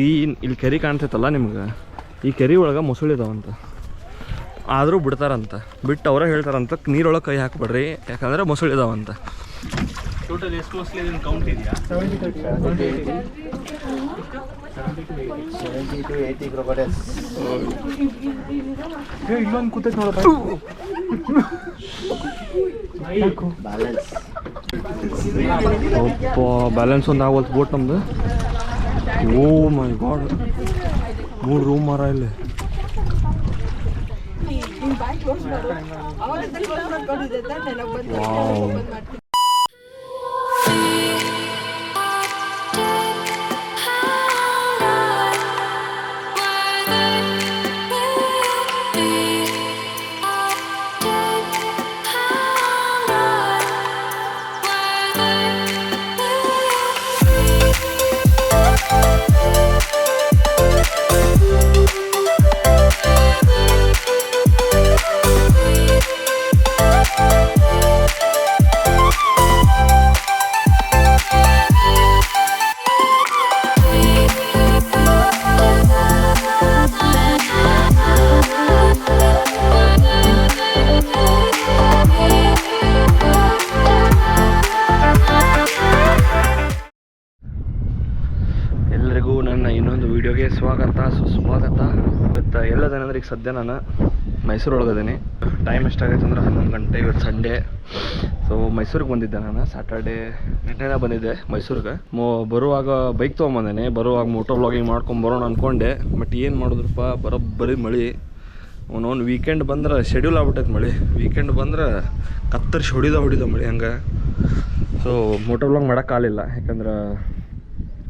ಈ ಇಲ್ಲಿ ಕೆರೆ ಕಾಣ್ತೈತಲ್ಲ ನಿಮ್ಗೆ? ಈ ಕೆರೆ ಒಳಗೆ ಮೊಸಳೆ ಇದಾವಂತ. ಆದರೂ ಬಿಡ್ತಾರಂತ. ಬಿಟ್ಟು ಅವರೇ ಹೇಳ್ತಾರಂತ ನೀರೊಳಗೆ ಕೈ ಹಾಕ್ಬೇಡ್ರಿ ಯಾಕಂದ್ರೆ ಮೊಸಳೆ ಇದಾವಂತ. ಟೋಟಲ್ ಎಷ್ಟು ಮೊಸಳೆ ಕೌಂಟ್ ಇದೆಯಾ? ಇಲ್ಲೊಂದು ಕೂತೈತೆ ನೋಡಪ್ಪ. ಬ್ಯಾಲೆನ್ಸ್ ಒಂದು ಆಗೋಲ್ತು ಬೋಟ್ ನಮ್ದು. ಓ ಮೈ ಗಾಡ್ ಮೂರು ರೂಮ್ ಮರ ಇಲ್ಲಿ. ವಾವ್ ಎಲ್ಲದೇನಂದ್ರೆ ಈಗ ಸದ್ಯ ನಾನು ಮೈಸೂರು ಒಳಗದೇನಿ ಟೈಮ್ ಎಷ್ಟಾಗೈತೆ ಅಂದ್ರೆ ಹನ್ನೊಂದು ಗಂಟೆ, ಇವತ್ತು ಸಂಡೇ ಸೊ ಮೈಸೂರಿಗೆ ಬಂದಿದ್ದೆ ನಾನು. ಸ್ಯಾಟರ್ಡೇ ನಿನ್ನೆ ಬಂದಿದ್ದೆ ಮೈಸೂರಿಗೆ. ಮೋ, ಬರುವಾಗ ಬೈಕ್ ತೊಗೊಂಬಂದೇನೆ. ಬರುವಾಗ ಮೋಟೋ ವ್ಲಾಗಿಂಗ್ ಮಾಡ್ಕೊಂಡು ಬರೋಣ ಅಂದ್ಕೊಂಡೆ ಬಟ್ ಏನು ಮಾಡಿದ್ರಪ್ಪ? ಬರೋಬ್ಬರಿ ಮಳೆ. ಅವನೊಂದು ವೀಕೆಂಡ್ ಬಂದ್ರೆ ಶೆಡ್ಯೂಲ್ ಆಗ್ಬಿಟ್ಟೈತೆ ಮಳೆ. ವೀಕೆಂಡ್ ಬಂದ್ರೆ ಕತ್ತರಿಸಿ ಹೊಡಿದ ಹೊಡಿದ ಮಳೆ ಹಂಗೆ. ಸೊ ಮೋಟೋ ವ್ಲಾಗ್ ಮಾಡೋಕ್ಕಾಗಲಿಲ್ಲ ಯಾಕಂದ್ರೆ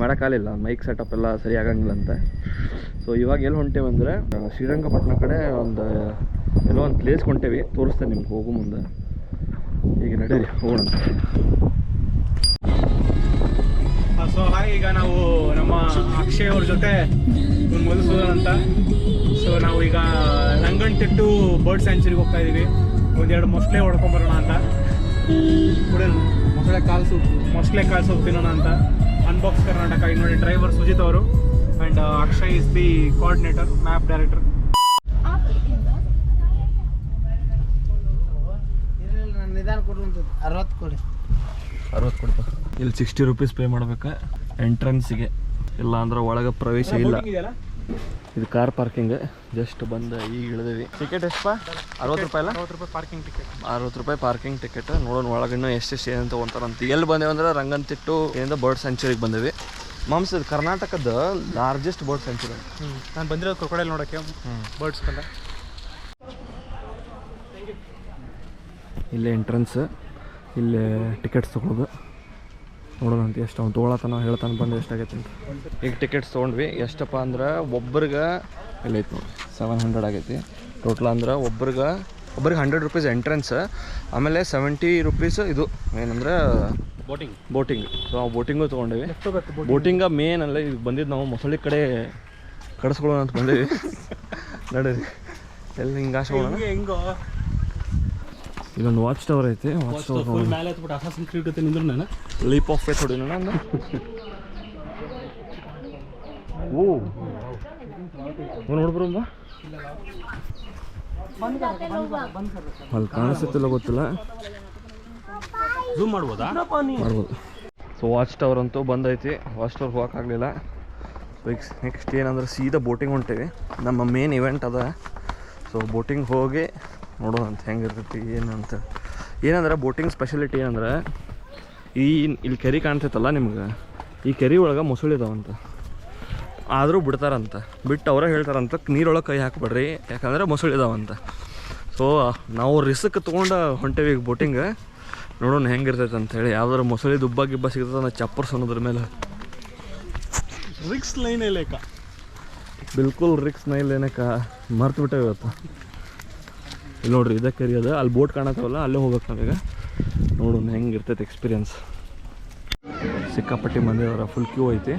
ಮಾಡೋಕ್ಕಾಗಲಿಲ್ಲ ಮೈಕ್ ಸೆಟಪ್ ಎಲ್ಲ ಸರಿ ಆಗಂಗಿಲ್ಲ ಅಂತ. ಸೊ ಇವಾಗ ಎಲ್ಲಿ ಹೊಂಟೇವೆ ಅಂದರೆ ಶ್ರೀರಂಗಪಟ್ಟಣ ಕಡೆ ಒಂದು, ಎಲ್ಲೋ ಒಂದು ಪ್ಲೇಸ್ ಹೊಂಟೇವಿ ತೋರಿಸ್ತೇನೆ ನಿಮ್ಗೆ, ಹೋಗೋ ಮುಂದೆ. ಈಗ ನಡೀರಿ, ಹೋಗೋಣ. ಸೊ ಹಾಗೆ ಈಗ ನಾವು ನಮ್ಮ ಅಕ್ಷಯ್ ಅವ್ರ ಜೊತೆ ಮಧುಸೂದನ್ ಅಂತ. ಸೊ ನಾವು ಈಗ ನಂಗಂಟಿಟ್ಟು ಬರ್ಡ್ ಸ್ಯಾಂಚುರಿಗೆ ಹೋಗ್ತಾ ಇದೀವಿ. ಒಂದೆರಡು ಮೊಸಳೆ ಹೊಡ್ಕೊಂಬರೋಣ ಅಂತ. ಮೊಸಳೆ ಕಾಲು ಮೊಸಳೆ ಕಾಲು ತಿನ್ನೋಣ ಅಂತ. ಅನ್ಬಾಕ್ಸ್ ಕರ್ನಾಟಕ. ನೋಡಿ ಡ್ರೈವರ್ ಸುಜಿತ್ ಅವರು. Akshay is the coordinator map director ನಿಧಾನ ಕೊಡುವಂಥದ್ದು ಅರವತ್ತು ಕೊಡಿ. ಅರವತ್ತು ಇಲ್ಲಿ ಸಿಕ್ಸ್ಟಿ ರುಪೀಸ್ ಪೇ ಮಾಡ್ಬೇಕು? ಎಂಟ್ರೆನ್ಸಿಗೆ ಇಲ್ಲ ಅಂದ್ರೆ ಒಳಗೆ ಪ್ರವೇಶ ಇಲ್ಲ. ಇದು ಕಾರ್ ಪಾರ್ಕಿಂಗ್ ಜಸ್ಟ್ ಬಂದು ಈಗ ಇಳಿದೀವಿ. ಟಿಕೆಟ್ ಎಷ್ಟಪ್ಪ? ಅರವತ್ತು ರೂಪಾಯಿ ಅರವತ್ತು ರೂಪಾಯಿ ಪಾರ್ಕಿಂಗ್ ಟಿಕೆಟ್ ಅರವತ್ತು ರೂಪಾಯಿ ಪಾರ್ಕಿಂಗ್ ಟಿಕೆಟ್ ನೋಡೋಣ ಒಳಗಿನ್ನೂ ಇನ್ನೂ ಎಷ್ಟೆಷ್ಟು ಏನು ಅಂತ ಎಲ್ಲಿ ಬಂದೇವೆ ಅಂದ್ರೆ ರಂಗಂತಿಟ್ಟು ಏನಿಂದ ಬರ್ಡ್ ಸೆಂಚುರಿಗೆ ಬಂದೇವಿ. ಮಾಮ್ಸ್ ಇದು ಕರ್ನಾಟಕದ ಲಾರ್ಜೆಸ್ಟ್ ಬರ್ಡ್ ಸೆಂಚುರಿ ನಾನು ಬಂದಿರೋದು ಕ್ರೊಕೊಡೈಲ್ ನೋಡೋಕ್ಕೆ. ಬರ್ಡ್ಸ್ ಬಂದ. ಇಲ್ಲೇ ಎಂಟ್ರೆನ್ಸ್ ಇಲ್ಲೇ ಟಿಕೆಟ್ಸ್ ತೊಗೊಳೋದು. ನೋಡೋಣ ಅಂತ ಎಷ್ಟು ಅವ್ನು ತೊಗೊಳತನ ಹೇಳ್ತಾನೆ ಬಂದು ಎಷ್ಟಾಗೈತೆ ಅಂತ. ಈಗ ಟಿಕೆಟ್ಸ್ ತೊಗೊಂಡ್ವಿ. ಎಷ್ಟಪ್ಪ ಅಂದ್ರೆ ಒಬ್ರಿಗೆ ಇಲ್ಲ ಐತೆ ನೋಡಿ ಸೆವೆನ್ ಹಂಡ್ರೆಡ್ ಆಗೈತಿ. ಟೋಟಲ್ ಅಂದ್ರೆ ಒಬ್ರಿಗೆ ಒಬ್ರಿಗೆ ಹಂಡ್ರೆಡ್ ರುಪೀಸ್ ಎಂಟ್ರೆನ್ಸ್ ಆಮೇಲೆ ಸೆವೆಂಟಿ ರುಪೀಸ್ ಇದು. ಏನಂದ್ರೆ ಬೋಟಿಂಗ್ ಬೋಟಿಂಗ್ ಸೊ ಆ ಬೋಟಿಂಗು ತೊಗೊಂಡಿವಿ. ಬೋಟಿಂಗ ಮೇನ್ ಅಲ್ಲ ಈಗ ಬಂದಿದ್ದು ನಾವು ಮೊಸಳಿ ಕಡೆ ಕಡಿಸ್ಕೊಳ್ಳೋಣ ಅಂತ ಬಂದಿವಿ. ನಡೀರಿ. ಎಲ್ಲಿ ಹಿಂಗೆ ಆಸೋಣ ಹೆಂಗೋ ಇಲ್ಲೊಂದು ವಾಚ್ ಟವರ್ ಐತಿ ವಾಚ್ ಟವರ್ ಫುಲ್ ಮೇಲೆ ಹತ್ಬಿಟ್ಟು ಅಸಾಸಿನ್ ಕ್ರೀಡ್ ಜೊತೆ ನಿಂದ್ರು ನಾನು. ಲೀಪ್ ಆಫ್ ಫೇತ್ ಹೊಡಿನ ನಾನು ಓ. ನೋಡ್ಬ್ರಮ್ಮ ಅಲ್ಲಿ ಕಾಣಿಸುತ್ತಿಲ್ಲ ಗೊತ್ತಿಲ್ಲ. ಝೂಮ್ ಮಾಡ್ಬೋದಾ? ಮಾಡ್ಬೋದು. ಸೊ ವಾಚ್ ಟವರ್ ಅಂತೂ ಬಂದೈತಿ. ವಾಚ್ ಟವರ್ ಹೋಗೋಕ್ಕಾಗಲಿಲ್ಲ ಸೊ ಈಗ ನೆಕ್ಸ್ಟ್ ಏನಂದ್ರೆ ಸೀದಾ ಬೋಟಿಂಗ್ ಹೊಂಟೇವಿ. ನಮ್ಮ ಮೇನ್ ಇವೆಂಟ್ ಅದ. ಸೊ ಬೋಟಿಂಗ್ ಹೋಗಿ ನೋಡೋಣ ಅಂತ ಹೆಂಗಿರ್ತೈತಿ ಏನಂತ ಏನಂದ್ರೆ ಬೋಟಿಂಗ್ ಸ್ಪೆಷಾಲಿಟಿ ಏನಂದ್ರೆ ಈ ಇಲ್ಲಿ ಕೆರೆ ಕಾಣ್ತೈತಲ್ಲ ನಿಮ್ಗೆ? ಈ ಕೆರೆ ಒಳಗೆ ಮೊಸಳೆ ಇದಾವಂತ ಆದರೂ ಬಿಡ್ತಾರಂತ. ಬಿಟ್ಟು ಅವರೇ ಹೇಳ್ತಾರಂತ ನೀರೊಳಗೆ ಕೈ ಹಾಕ್ಬೇಡ್ರಿ. ಯಾಕಂದ್ರೆ ಮೊಸಳೆ ಇದಾವಂತ ಸೊ ನಾವು ರಿಸ್ಕ್ ತೊಗೊಂಡು ಹೊಂಟೇವಿ ಈಗ ಬೋಟಿಂಗ್ ನೋಡೋಣ ಹೆಂಗಿರ್ತೈತೆ ಅಂತ ಹೇಳಿ. ಯಾವ್ದಾರು ಮೊಸಳೆ ದುಬ್ಬ ಗಿಬ್ಬ ಸಿಗ್ತದೆ ನಾ ಚಪ್ಪರ್ಸ್ ಅನ್ನೋದ್ರ ಮೇಲೆ. ರಿಕ್ಸ್ ಲೈನ್ ಲೆಕ್ಕ ಬಿಲ್ಕುಲ್ ರಿಕ್ಸ್ ನೈಲ್ ಏನಕ್ಕ ಮರ್ತು ಬಿಟ್ಟೆ ಇವತ್ತು. ಇಲ್ಲಿ ನೋಡ್ರಿ ಇದಕ್ಕೆ ಕರಿಯೋದು ಅಲ್ಲಿ ಬೋಟ್ ಕಾಣತ್ತವಲ್ಲ ಅಲ್ಲೇ ಹೋಗ್ಬೇಕು ನಾವೀಗ. ನೋಡೋಣ ಹೆಂಗಿರ್ತೈತೆ ಎಕ್ಸ್ಪೀರಿಯನ್ಸ್ ಸಿಕ್ಕಾಪಟ್ಟಿ ಮಂದಿ ಫುಲ್ ಕ್ಯೂ ಐತಿ.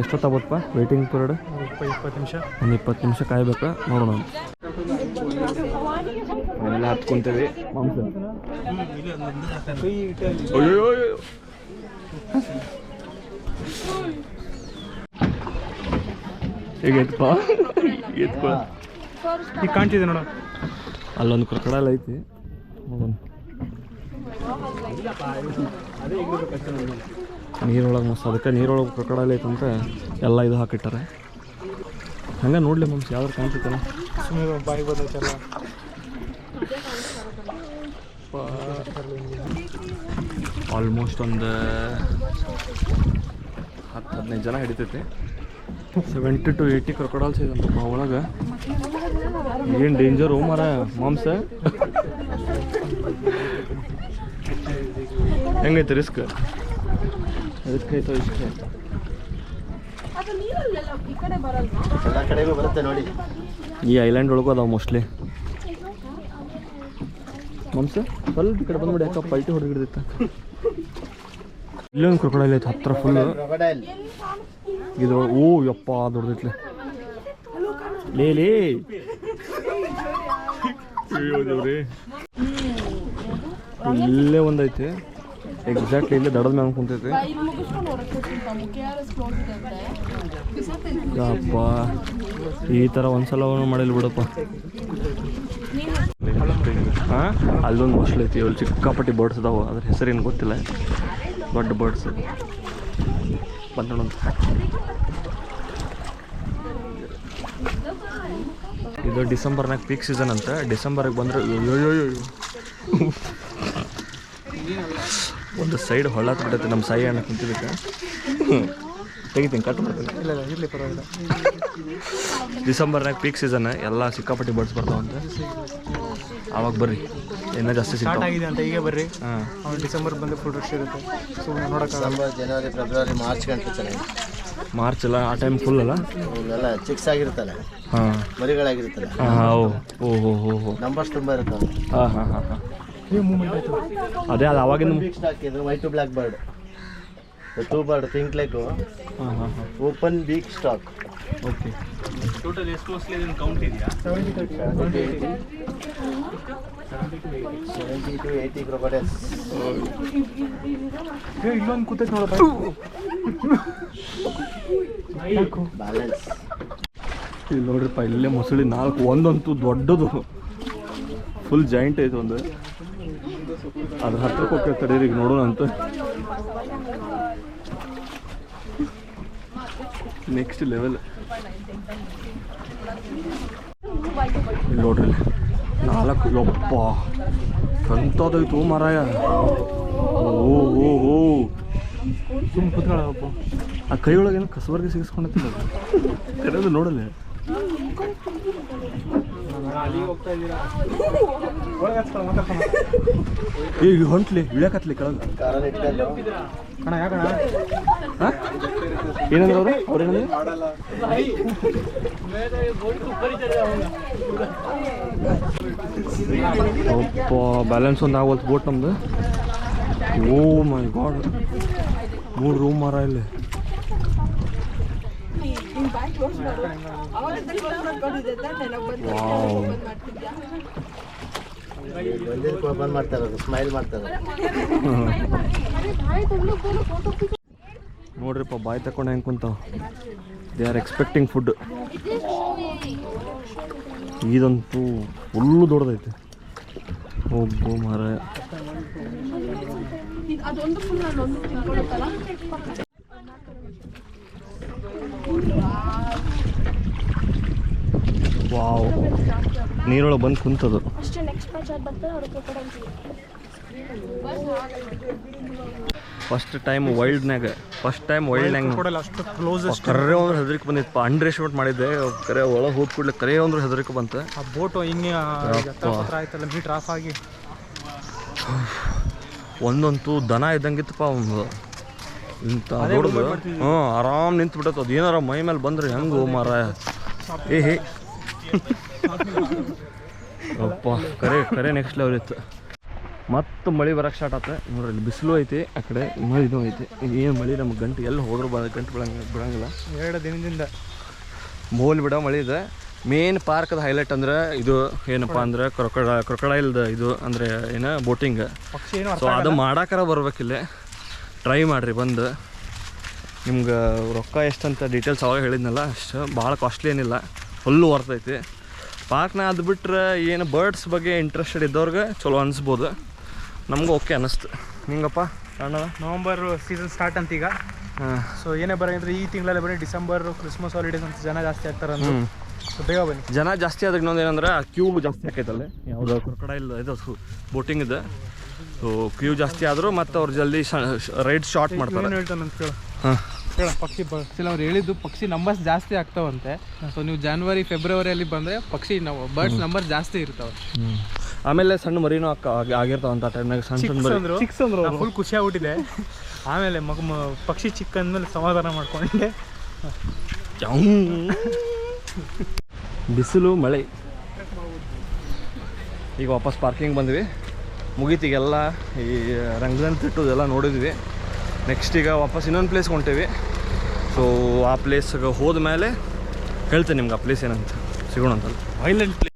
ಎಷ್ಟೊತ್ತಾಗತ್ತಪ್ಪ ವೇಟಿಂಗ್ ಪೀರಿಯಡ್ ಇಪ್ಪತ್ತು ನಿಮಿಷ. ಒಂದು ಇಪ್ಪತ್ತು ನಿಮಿಷ ಕಾಯ್ಬೇಕು. ನೋಡೋಣ. ಎಲ್ಲ ಹತ್ಕೊಂತೇವೆ. ಮಾಂಸ ಅಯ್ಯೋ ಈಗ ಎತ್ಕೋ ಎತ್ಕೊ ಈಗ ಕಾಣ್ತಿದೆ ನೋಡು. ಅಲ್ಲೊಂದು ಕ್ರಕಡಲ್ ಐತಿ. ಹೋಗೋಣ ನೀರೊಳಗೆ ಮಸ್ತ್ ಅದಕ್ಕೆ ನೀರೊಳಗೆ ಕ್ರೊಕಡೈಲ್ ಐತಂತ ಎಲ್ಲ ಇದು ಹಾಕಿಟ್ಟಾರೆ. ಹಂಗೆ ನೋಡ್ಲಿ ಮಮ್ಸ್ ಯಾವ್ದಾರು ಕಾಣ್ತಿತ್ತಲ್ಲ ಸುಮ್ಮನೆ ಬಾಯಿ ಬಂದೈತಲ್ಲ. ಆಲ್ಮೋಸ್ಟ್ ಒಂದು ಹತ್ತು ಹದಿನೈದು ಜನ ಹಿಡಿತೈತಿ. ಸೆವೆಂಟಿ ಟು ಏಯ್ಟಿ ಕ್ರೊಕೊಡಲ್ಸ್ ಇದಂತಪ್ಪ ಒಳಗೆ. ಏನು ಡೇಂಜರು ಮರ ಮಾಂಸ? ಹೆಂಗೈತೆ ರಿಸ್ಕ್ ರಿಸ್ಕ್ ಇಷ್ಟ ರಿಸ್ಕ್ ನೀರಲ್ಲೆಲ್ಲ ಈ ಐಲ್ಯಾಂಡ್ ಒಳಗೂ ಅದಾವ ಮೋಸ್ಟ್ಲಿ ಮಾಂಸ? ಸ್ವಲ್ಪ ಈ ಕಡೆ ಬಂದ್ಬಿಡಿ, ಯಾಕೆ ಪಲ್ಟಿ ಹೊಡೆದಿಡ್ದಿತ್ತ ಇಲ್ಲೊಂದು ಕ್ರೊಕೊಡೈಲ್ ಐತೆ ಹತ್ರ ಕ್ರೊಕೊಡೈಲ್ ಇದು, ಓ, ಯಪ್ಪ ದೊಡ್ಡದೈತ್ಲೆ ಲೇ ಲೇ. ಅಯ್ಯೋ, ದೇವ್ರಿ. ಇಲ್ಲೇ ಒಂದೈತೆ. ಎಕ್ಸಾಕ್ಟ್ಲಿ ಇಲ್ಲೇ ದಡದ ಮ್ಯಾಮ್ ಕುಂತೈತೆ. ಅಪ್ಪ ಈ ಥರ ಒಂದ್ಸಲ ಮಾಡಿಲ್ಲ ಬಿಡಪ್ಪ. ಹಾಂ? ಅಲ್ಲೊಂದು ಮೊಸಳು ಐತಿ ಅಲ್ಲಿ ಚಿಕ್ಕಾಪಟ್ಟಿ ಬರ್ಡ್ಸ್ ಅದಾವ, ಅದ್ರ ಹೆಸರೇನು ಗೊತ್ತಿಲ್ಲ. ದೊಡ್ಡ ಬರ್ಡ್ಸ್ ಬಂದೋಣ ಇದು ಡಿಸೆಂಬರ್ನಾಗ ಪೀಕ್ ಸೀಸನ್ ಅಂತ. ಡಿಸೆಂಬರ್ಗೆ ಬಂದ್ರೆ ಒಂದು ಸೈಡ್ ಹೊಳ್ಳಾತ್ ಬಿಟ್ಟೈತೆ ನಮ್ಮ ಸಾಯಿ ಅಣ್ಣ ಕುಂತಿದ್ದಕ್ಕೆ. ತೆಗಿತೀನಿ ಕಟ್ ಮಾಡ್ತೀನಿ. ಇಲ್ಲ ಇಲ್ಲ ಇರಲಿ ಪರವಾಗಿಲ್ಲ. ಡಿಸೆಂಬರ್ನಾಗ ಪೀಕ್ ಸೀಸನ್ ಎಲ್ಲ ಸಿಕ್ಕಾಪಟ್ಟಿ ಬರ್ಡ್ಸ್ ಬರ್ತಾವಂತೆ. ಆವಾಗ ಬರ್ರಿ. ಇನ್ನೂ ಜಾಸ್ತಿ ಸ್ಟಾರ್ಟ್ ಸಿಗ್ತಾವ ಆಗಿದೆ ಅಂತ ಈಗ ಬರ್ರಿ. ಹಾಂ. ಅವ್ನು ಡಿಸೆಂಬರ್ ಬಂದು ಫುಲ್ ರಶ್ ಇರುತ್ತೆ. ಸೊ ನೋಡೋಕ್ಕಾಗಲ್ಲ ಡಿಸೆಂಬರ್ ಜನವರಿ ಫೆಬ್ರವರಿ ಮಾರ್ಚ್ ಗಂಟೆ ಚೆನ್ನಾಗಿ ಮಾರ್ಚ್ ಅಲ್ಲ ಆ ಟೈಮ್ ಫುಲ್ ಅಲ್ಲ? ಇವನ್ನೆಲ್ಲ ಚಿಕ್ಸ್ ಆಗಿರ್ತಾರೆ ಹಾಂ. ಮರಿಗಳಾಗಿರ್ತಲ್ಲ ಹಾಂ ಓ ಓ ಹೋ ಹೋ ಹೋ. ನಂಬರ್ಸ್ ತುಂಬ ಇರುತ್ತೆ ಹಾಂ ಹಾಂ ಹಾಂ ಹಾಂ. ಆಯಿತು. ಅದೇ ಅದು ಅವಾಗಿನ ಬಿಗ್ ಸ್ಟಾಕ್ ಇದು white to black bird too bird think like ಹಾಂ ಹಾಂ ಹಾಂ. Open beak stork okay total ಎಷ್ಟು ಕೌಂಟ್ ಇದೆಯಾ? ಕೂತೈತೆ ನೋಡಪ್ಪ ಬ್ಯಾಲೆನ್ಸ್ ನೋಡ್ರಿಪ್ಪ ಇಲ್ಲೇ ಮೊಸಳಿ ನಾಲ್ಕು, ಒಂದಂತೂ ದೊಡ್ಡದು. ಫುಲ್ ಜಾಯಿಂಟ್ ಐತೆ ಒಂದು. ಅದ್ರ ಹತ್ರಕ್ಕೆ ತಡೀರಿ, ಈಗ ನೋಡೋಣ ಅಂತ. ನೆಕ್ಸ್ಟ್ ಲೆವೆಲ್ ನೋಡ್ರಿ. ನಾಲ್ಕು ಯಪ್ಪ ಎಂಥದೈತು ಮಾರಾಯ ಓ ಓ ಓ ಸುಮ್ಮ ಕೂತ್ಕೊಳ್ಳಪ್ಪ ಆ ಕೈ ಒಳಗೆ ಏನು ಕಸಬರ್ಗೆ ಸಿಗಿಸ್ಕೊಂಡೈತಿಲ್ಲ ಕರೆದು ನೋಡಲ್ಲ ಈಗ ಹೊಂಟ್ಲಿ ಇಳ್ಯಾಕತ್ಲಿ ಕೆಳಗೆ. ಕಣ ಯಾಕಣ? ಏನಂದ್ರೆ ಅವ್ರು? ಏನಂದ್ರೆ? ಅವರು ಅಪ್ಪ ಬ್ಯಾಲೆನ್ಸ್ ಒಂದು ಆಗೋಲ್ತು ಬೋಟ್ ನಮ್ದು. ಓ ಮೈ ಗಾಡ್. ಮೂರು ರೂಮ್ ಮಾರ ಇಲ್ಲಿ. ಬಂದು ಮಾಡ್ತಾರೆ ಸ್ಮೈಲ್ ಮಾಡ್ತಾರೆ ನೋಡ್ರಿಪ್ಪ ಬಾಯ್ ತಕೊಂಡು ಹೆಂಗೆ ಕುಂತಾವ ದೇ ಆರ್ ಎಕ್ಸ್ಪೆಕ್ಟಿಂಗ್ ಫುಡ್ ಇದಂತೂ ಫುಲ್ಲು ದೊಡ್ಡದೈತೆ. ಒಬ್ಬ ಮಾರ ಅದೊಂದು ಫುಲ್ ನಾನು ಒಂದು ತಿನ್ಕೊಳ್ಳುತ್ತಲ್ಲ ವಾವ್. ನೀರೊಳಗೆ ಬಂದು ಕುಂತದು. ಅಷ್ಟೇ ನೆಕ್ಸ್ಟ್ ಮ್ಯಾಚ್ ಅದು ಬರ್ತಾರೆ ಅವ್ರಿಗೆ ಫಸ್ಟ್ ಟೈಮ್ ವೈಲ್ಡ್ನಾಗ ಫಸ್ಟ್ ಟೈಮ್ ವೈಲ್ಡ್ನಾಗ ಕೊಡಲ್ಲ ಅಷ್ಟು ಕ್ಲೋಸ್ ಕರೆ ಅಂದ್ರೆ ಹೆದರಿಕೆ ಬಂದಿತ್ತು. ಅಂಡರ್ ಎಸ್ಟಿಮೇಟ್ ಮಾಡಿದ್ದೆ. ಕರೆ ಒಳಗೆ ಹೋದ್ ಕೂಡಲೇ ಕರೆ ಅಂದ್ರೆ ಹೆದರಿಕೆ ಬಂತು. ಆ ಬೋಟು ಹಿಂಗೆ ಆಯ್ತಲ್ಲ ಮೀಟ್ರ್ ಆಫ್ ಆಗಿ. ಒಂದಂತೂ ದನ ಇದ್ದಂಗಿತ್ತಪ್ಪ ಒಂದು. ಇಂಥ ದೊಡ್ಡದು. ಹ್ಞೂ ಆರಾಮ್ ನಿಂತು ಬಿಟ್ಟತ್ತು ಅದು ಏನಾರ ಮೈ ಮೇಲೆ ಬಂದ್ರೆ ಹೆಂಗು ಮಾರ ಏ ಹೇ. ಅಪ್ಪ ಕರೆ ಕರೆ ನೆಕ್ಸ್ಟ್ ಲೆವೆಲ್ ಇತ್ತು. ಮತ್ತೆ ಮಳೆ ಬರಕ್ಕೆ ಸ್ಟಾರ್ಟ್ ಆತ. ನೋಡ್ರಿ ಇಲ್ಲಿ ಬಿಸಿಲು ಐತಿ ಆ ಕಡೆ ಮಳೆ ಇದು ಐತಿ. ಏನು ಮಳೆ ನಮ್ಗೆ ಗಂಟು ಎಲ್ಲಿ ಹೋದ್ರೂ ಬ ಗಂಟು ಬಿಡಂಗ ಬಿಡಂಗಿಲ್ಲ. ಎರಡು ದಿನದಿಂದ. ಮೋಲ್ ಬಿಡ ಮಳೆ ಇದೆ. ಮೇನ್ ಪಾರ್ಕದ ಹೈಲೈಟ್ ಅಂದ್ರೆ ಇದು ಏನಪ್ಪ ಅಂದ್ರೆ ಕ್ರೊಕಡ ಕ್ರೊಕಡೈಲ್ದ ಇದು ಅಂದ್ರೆ ಏನ ಬೋಟಿಂಗ್ ಸೊ ಅದು ಮಾಡಾಕರ ಬರ್ಬೇಕಿಲ್ಲ. ಟ್ರೈ ಮಾಡಿರಿ ಬಂದು. ನಿಮ್ಗೆ ರೊಕ್ಕ ಎಷ್ಟಂತ ಡೀಟೇಲ್ಸ್ ಅವಾಗ ಹೇಳಿದ್ನಲ್ಲ ಅಷ್ಟು ಭಾಳ ಕಾಸ್ಟ್ಲಿ ಏನಿಲ್ಲ. ಫುಲ್ಲು ವರ್ತೈತಿ ಪಾರ್ಕ್ನ ಅದು ಬಿಟ್ರೆ ಏನು ಬರ್ಡ್ಸ್ ಬಗ್ಗೆ ಇಂಟ್ರೆಸ್ಟೆಡ್ ಇದ್ದವ್ರಿಗೆ ಚಲೋ ಅನಿಸ್ಬೋದು. ನಮಗೂ ಓಕೆ ಅನ್ನಿಸ್ತು ನಿಂಗಪ್ಪ ಕಾಣದ ನವಂಬರ್ ಸೀಸನ್ ಸ್ಟಾರ್ಟ್ ಅಂತ ಈಗ ಹಾಂ. ಸೊ ಏನೇ ಬರ ಅಂದ್ರೆ ಈ ತಿಂಗಳಲ್ಲಿ ಬರೀ ಡಿಸೆಂಬರ್ ಕ್ರಿಸ್ಮಸ್ ಹಾಲಿಡೇಸ್ ಅಂತ ಜನ ಜಾಸ್ತಿ ಆಗ್ತಾರೆ ಅಂತ ಸೊ ಬೇಗ ಬನ್ನಿ. ಜನ ಜಾಸ್ತಿ ಆದ್ರೆ ಇನ್ನೊಂದು ಏನಂದ್ರೆ ಕ್ಯೂ ಜಾಸ್ತಿ ಆಕೈತಲ್ಲ ಯಾವುದು ಇಲ್ಲ ಇದು ಬೋಟಿಂಗ್ ಇದೆ. ಸೊ ಕ್ಯೂ ಜಾಸ್ತಿ ಆದರೂ ಮತ್ತು ಅವ್ರು ಜಲ್ದಿ ರೈಡ್ ಶಾರ್ಟ್ ಮಾಡ್ತಾರೆ. ಹಾಂ. ಹೇಳ ಪಕ್ಷಿ ಅವ್ರು ಹೇಳಿದ್ದು ಪಕ್ಷಿ ನಂಬರ್ಸ್ ಜಾಸ್ತಿ ಆಗ್ತಾವಂತೆ. ಸೊ ನೀವು ಜಾನ್ವರಿ ಫೆಬ್ರವರಿಯಲ್ಲಿ ಬಂದರೆ ಪಕ್ಷಿ ಬರ್ಡ್ಸ್ ನಂಬರ್ ಜಾಸ್ತಿ ಇರ್ತಾವೆ. ಆಮೇಲೆ ಸಣ್ಣ ಮರಿನೂ ಆಗಿರ್ತಾವಂತ ಟೈಮ್ನಾಗ ಸಣ್ಣ ಸಣ್ಣ ಮರಿ. ಅಂದ್ರು. ಚಿಕ್ಸ್ ಅಂದ್ರು ಫುಲ್ ಖುಷಿ ಆಗ್ಬಿಟ್ಟಿದೆ ಆಮೇಲೆ ಮಗ ಪಕ್ಷಿ ಚಿಕ್ಕ ಅಂದ್ಮೇಲೆ ಸಮಾಧಾನ ಮಾಡ್ಕೊಂಡೆ. ಬಿಸಿಲು ಮಳೆ. ಈಗ ವಾಪಸ್ ಪಾರ್ಕಿಂಗ್ ಬಂದ್ವಿ. ಮುಗೀತು ಈಗೆಲ್ಲ ಈ ರಂಗದನ್ ತಿಟ್ಟು ನೋಡಿದ್ವಿ. ನೆಕ್ಸ್ಟ್ ಈಗ ವಾಪಸ್ ಇನ್ನೊಂದು ಪ್ಲೇಸ್ಗೆ ಹೊಂಟೇವಿ ಸೊ ಆ ಪ್ಲೇಸ್ಗೆ ಹೋದ ಮೇಲೆ ಹೇಳ್ತೇನೆ ನಿಮ್ಗೆ ಆ ಪ್ಲೇಸ್ ಏನಂತ. ಸಿಗೋಣ ಅಂತ. ವೈಲೆಂಟ್